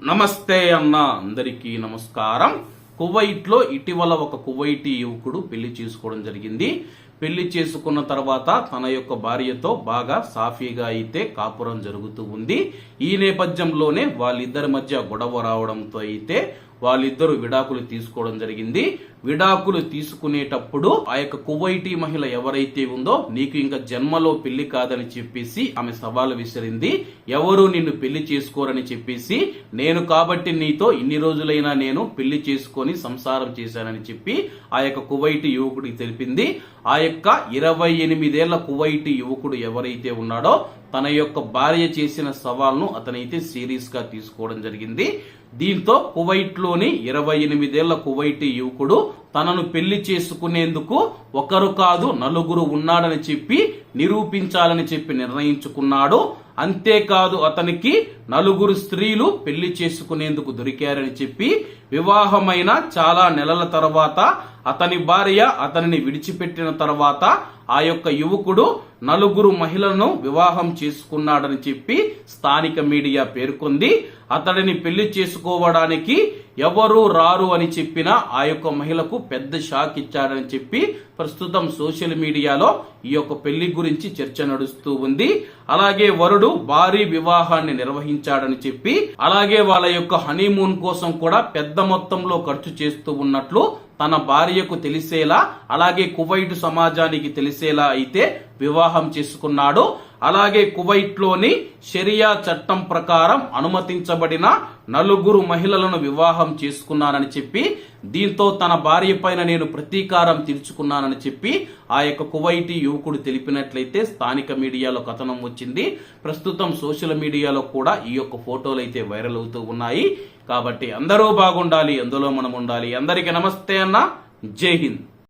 నమస్తే అన్న అందరికీ నమస్కారం. కువైట్లో ఇటీవల ఒక కువైటీ యువకుడు పెళ్ళి చేసుకోవడం జరిగింది. పెళ్ళి చేసుకున్న తర్వాత తన యొక్క భార్యతో బాగా సాఫీగా అయితే కాపురం జరుగుతూ ఉంది. ఈ నేపథ్యంలోనే వాళ్ళిద్దరి మధ్య గొడవ రావడంతో అయితే వాళ్ళిద్దరూ విడాకులు తీసుకోవడం జరిగింది. విడాకులు తీసుకునేటప్పుడు ఆ యొక్క కువైటీ మహిళ ఎవరైతే ఉందో నీకు ఇంకా జన్మలో పెళ్ళి కాదని చెప్పేసి ఆమె సవాలు విసిరింది. ఎవరు నిన్ను పెళ్ళి చేసుకోరని చెప్పేసి నేను కాబట్టి నీతో ఇన్ని రోజులైనా నేను పెళ్ళి చేసుకొని సంసారం చేశానని చెప్పి ఆ యొక్క కువైటీ యువకుడికి తెలిపింది. ఆ యొక్క ఇరవై ఎనిమిదేళ్ళ కువైటీ యువకుడు ఎవరైతే ఉన్నాడో తన యొక్క భార్య చేసిన సవాల్ను అతనైతే సీరియస్గా తీసుకోవడం జరిగింది. దీంతో కువైట్లో లోని ఇరవై ఎనిమిదేళ్ళ కువైటీ యువకుడు తనను పెళ్ళి చేసుకునేందుకు ఒకరు కాదు నలుగురు ఉన్నాడని చెప్పి నిరూపించాలని చెప్పి నిర్ణయించుకున్నాడు. అంతేకాదు అతనికి నలుగురు స్త్రీలు పెళ్ళి చేసుకునేందుకు దొరికారని చెప్పి వివాహమైన చాలా నెలల తర్వాత అతని భార్య అతనిని విడిచిపెట్టిన తర్వాత ఆ యొక్క యువకుడు నలుగురు మహిళలను వివాహం చేసుకున్నాడని చెప్పి స్థానిక మీడియా పేర్కొంది. అతడిని పెళ్ళి చేసుకోవడానికి ఎవరు రారు అని చెప్పిన ఆ యొక్క మహిళకు పెద్ద షాక్ ఇచ్చాడని చెప్పి ప్రస్తుతం సోషల్ మీడియాలో ఈ యొక్క పెళ్ళి గురించి చర్చ నడుస్తూ ఉంది. అలాగే వరుడు భారీ వివాహాన్ని నిర్వహించాడని చెప్పి అలాగే వాళ్ళ యొక్క హనీమూన్ కోసం కూడా పెద్ద మొత్తంలో ఖర్చు చేస్తూ ఉన్నట్లు తన భార్యకు తెలిసేలా అలాగే కువైట్ సమాజానికి తెలిసేలా అయితే వివాహం చేసుకున్నాడు. అలాగే కువైట్లోని షరియా చట్టం ప్రకారం అనుమతించబడిన నలుగురు మహిళలను వివాహం చేసుకున్నానని చెప్పి దీంతో తన భార్య పైన నేను ప్రతీకారం తీర్చుకున్నానని చెప్పి ఆ యొక్క కువైటీ యువకుడు తెలిపినట్లయితే స్థానిక మీడియాలో కథనం వచ్చింది. ప్రస్తుతం సోషల్ మీడియాలో కూడా ఈ యొక్క ఫోటోలు అయితే వైరల్ అవుతూ ఉన్నాయి. కాబట్టి అందరూ బాగుండాలి అందులో మనం ఉండాలి. అందరికీ నమస్తే అన్న. జై హింద్.